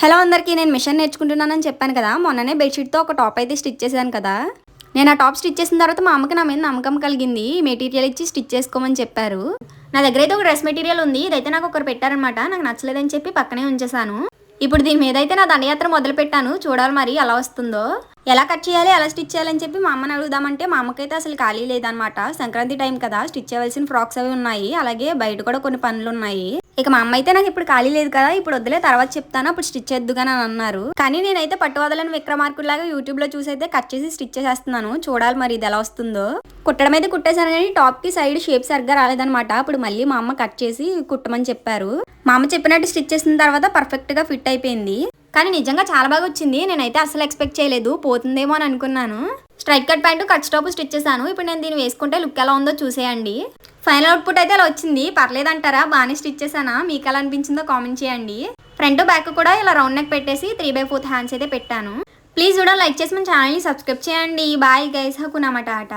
Hello అందరికీ నేను machine నేర్చుకుంటున్నానని చెప్పాను కదా మొన్ననే బెడ్షీట్తో ఒక టాప్ అయితే స్టిచ్ చేశాను కదా. నేను ఆ టాప్ స్టిచ్ చేసిన తర్వాత మా అమ్మకి నా మీద నమ్మకం కలిగింది మెటీరియల్ ఇచ్చి స్టిచ్ చేసుకోమని చెప్పారు. నా దగ్గర అయితే ఒక డ్రెస్ మెటీరియల్ ఉంది ఇదైతే నాకు ఒకరు పెట్టారనమాట నాకు నచ్చలేదని చెప్పి పక్కనే ఉంచేసాను ఇప్పుడు దీని మీద అయితే నా దండయాత్ర మొదలు పెట్టాను చూడాలి మరి ఎలా వస్తుందో. ఎలా కట్ చేయాలి ఎలా స్టిచ్ చేయాలని చెప్పి మా అమ్మని అడుగుదామంటే మా అమ్మకైతే అసలు ఖాళీ లేదనమాట. సంక్రాంతి టైం కదా స్టిచ్ చేయవలసిన ఫ్రాక్స్ అవి ఉన్నాయి. అలాగే బయట కూడా కొన్ని పనులు ఉన్నాయి. ఇక మా అమ్మ అయితే నాకు ఇప్పుడు ఖాళీ లేదు కదా ఇప్పుడు వద్దులే తర్వాత చెప్తాను అప్పుడు స్టిచ్ చేద్దుగాని అని అన్నారు. కానీ నేనైతే పట్టువదలని విక్రమార్కుడిలాగా యూట్యూబ్లో చూసి అయితే కట్ చేసి స్టిచ్ చేసేస్తున్నాను. చూడాలి మరి ఇది ఎలా వస్తుందో. కుట్టడం అయితే కుట్టేశాను కానీ టాప్కి సైడ్ షేప్ సరిగ్గా రాలేదనమాట. అప్పుడు మళ్ళీ మా అమ్మ కట్ చేసి కుట్టమని చెప్పారు. మా అమ్మ చెప్పినట్టు స్టిచ్ చేసిన తర్వాత పర్ఫెక్ట్గా ఫిట్ అయిపోయింది. కానీ నిజంగా చాలా బాగా వచ్చింది. నేనైతే అసలు ఎక్స్పెక్ట్ చేయలేదు. పోతుందేమో అని అనుకున్నాను. Straight cut pant cut stop stitch చేశాను. ఇప్పుడు నేను దీన్ని వేసుకుంటే లుక్ ఎలా ఉందో చూసేయండి. ఫైనల్ అవుట్పుట్ అయితే అలా వచ్చింది. పర్లేదంటారా? బాగానే స్టిచ్ చేశానా? మీకు ఎలా అనిపించిందో కామెంట్ చేయండి. ఫ్రంట్ బ్యాక్ కూడా ఇలా రౌండ్ నెక్ పెట్టేసి త్రీ బై ఫోర్త్ హ్యాండ్స్ అయితే పెట్టాను. ప్లీజ్ కూడా లైక్ చేసి మన ఛానల్ని సబ్స్క్రైబ్ చేయండి. బాయ్ గైస్ హకునమాట ఆట